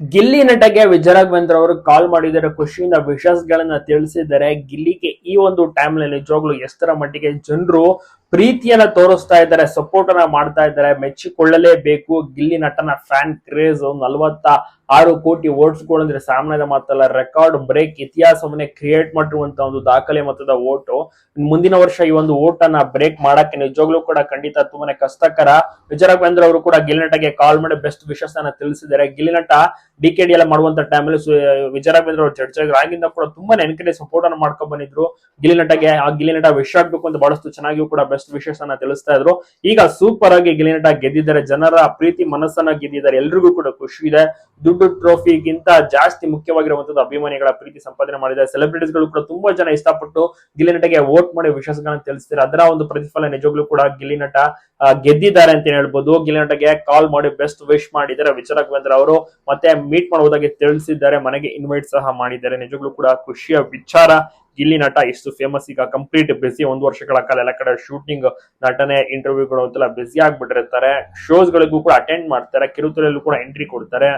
ಗಿಲ್ಲಿ ನಟಗೆ ವಿಜಯರಾಘವೇಂದ್ರ ಅವರು ಕಾಲ್ ಮಾಡಿದರೆ ಖುಷಿಯಿಂದ ವಿಶಸ್ ಗಳನ್ನ ತಿಳಿಸಿದ್ದಾರೆ. ಗಿಲ್ಲಿಗೆ ಈ ಒಂದು ಟೈಮ್ನಲ್ಲಿ ನಿಜವಾಗ್ಲು ಎಷ್ಟರ ಮಟ್ಟಿಗೆ ಜನರು ಪ್ರೀತಿಯನ್ನ ತೋರಿಸ್ತಾ ಇದ್ದಾರೆ ಸಪೋರ್ಟ್ ಅನ್ನ ಮಾಡ್ತಾ ಇದ್ದಾರೆ, ಮೆಚ್ಚಿಕೊಳ್ಳಲೇಬೇಕು. ಗಿಲ್ಲಿ ನಟನ ಫ್ಯಾನ್ ಕ್ರೇಜ್ ನಲ್ವತ್ತ ಆರು ಕೋಟಿ ವೋಟ್ಸ್ ಅಂದ್ರೆ ಸಾಮಾನ್ಯದ ಮಾತಲ್ಲ ರೆಕಾರ್ಡ್ ಬ್ರೇಕ್ ಇತಿಹಾಸವನ್ನೇ ಕ್ರಿಯೇಟ್ ಮಾಡಿರುವಂತ ಒಂದು ದಾಖಲೆ ಮೊತ್ತದ ಓಟು ಮುಂದಿನ ವರ್ಷ ಈ ಒಂದು ಓಟ್ ಅನ್ನ ಬ್ರೇಕ್ ಮಾಡಕ್ಕೆ ನಿಜವಾಗ್ಲೂ ಕೂಡ ಖಂಡಿತ ತುಂಬಾನೇ ಕಷ್ಟಕರ. ವಿಜಯ ರಾಘವೇಂದ್ರ ಅವರು ಕೂಡ ಗಿಲ್ಲಿ ನಟಗೆ ಕಾಲ್ ಮಾಡಿ ಬೆಸ್ಟ್ ವಿಶಸ್ ಅನ್ನ ತಿಳಿಸಿದ್ದಾರೆ. ಗಿಲ್ಲಿ ನಟ ಡಿ ಕೆ ಡಿ ಎಲ್ಲ ಮಾಡುವಂತ ಟೈಮಲ್ಲಿ ವಿಜಯ ರಾಘವೇಂದ್ರ ಅವರು ಜಡ್ಜ್ ಆಗಿಂದ ಕೂಡ ತುಂಬಾನೇ ಎನ್ಕರೇಜ್ ಸಪೋರ್ಟ್ ಅನ್ನ ಮಾಡ್ಕೊಂಡ್ ಬಂದಿದ್ರು. ಗಿಲ್ಲಿ ನಟಗೆ, ಆ ಗಿಲಿ ನಟ ವಿಶ್ ಆಗ್ಬೇಕು ಅಂತ ಬಹಳಷ್ಟು ಚೆನ್ನಾಗಿಯೂ ಕೂಡ ಬೆಸ್ಟ್ ವಿಶೇಷ ತಿಳಿಸ್ತಾ ಇದ್ರು. ಈಗ ಸೂಪರ್ ಆಗಿ ಗಿಲಿ ನಟ ಗೆದ್ದಿದ್ದಾರೆ, ಜನರ ಪ್ರೀತಿ ಮನಸ್ಸನ್ನ ಗೆದ್ದಿದ್ದಾರೆ, ಎಲ್ರಿಗೂ ಕೂಡ ಖುಷಿ ಇದೆ. ದುಡ್ಡು ಟ್ರೋಫಿಗಿಂತ ಜಾಸ್ತಿ ಮುಖ್ಯವಾಗಿರುವಂತದ್ದು ಅಭಿಮಾನಿಗಳ ಪ್ರೀತಿ ಸಂಪಾದನೆ ಮಾಡಿದೆ ಸೆಲೆಬ್ರಿಟೀಸ್ಗಳು ಕೂಡ ತುಂಬಾ ಜನ ಇಷ್ಟಪಟ್ಟು ಗಿಲಿ ನಟಗೆ ವೋಟ್ ಮಾಡಿ ವಿಶ್ವಾಸಗಳನ್ನ ತಿಳಿಸ್ತಾರೆ ಅದರ ಒಂದು ಪ್ರತಿಫಲ ನಿಜವಾಗ್ಲೂ ಕೂಡ ಗಿಲಿ ನಟ ಗೆದ್ದಿದ್ದಾರೆ ಅಂತ ಹೇಳ್ಬೋದು. ಗಿಲಿ ನಟಗೆ ಕಾಲ್ ಮಾಡಿ ಬೆಸ್ಟ್ ವಿಶ್ ಮಾಡಿದ್ದಾರೆ. ವಿಚಾರ ರಾಘವೇಂದ್ರ ಅವರು ಮತ್ತೆ ಮೀಟ್ ಮಾಡುವುದಾಗಿ ತಿಳಿಸಿದ್ದಾರೆ. ಮನೆಗೆ ಇನ್ವೈಟ್ ಸಹ ಮಾಡಿದ್ದಾರೆ. ನಿಜವಾಗ್ಲೂ ಕೂಡ ಖುಷಿಯ ವಿಚಾರ. ಗಿಲ್ಲಿ ನಟ ಇಷ್ಟು ಫೇಮಸ್ ಈಗ ಕಂಪ್ಲೀಟ್ ಬ್ಯುಸಿ ಒಂದು ವರ್ಷಗಳ ಕಾಲ ಎಲ್ಲ ಕಡೆ ಶೂಟಿಂಗ್ ನಟನೆ ಇಂಟರ್ವ್ಯೂಗಳು ಅಂತೆಲ್ಲ ಬ್ಯುಸಿ ಆಗ್ಬಿಟ್ಟಿರ್ತಾರೆ. ಶೋಸ್ ಗಳಿಗೂ ಕೂಡ ಅಟೆಂಡ್ ಮಾಡ್ತಾರೆ. ಕಿರುತೆರೆಯಲ್ಲೂ ಕೂಡ ಎಂಟ್ರಿ ಕೊಡ್ತಾರೆ.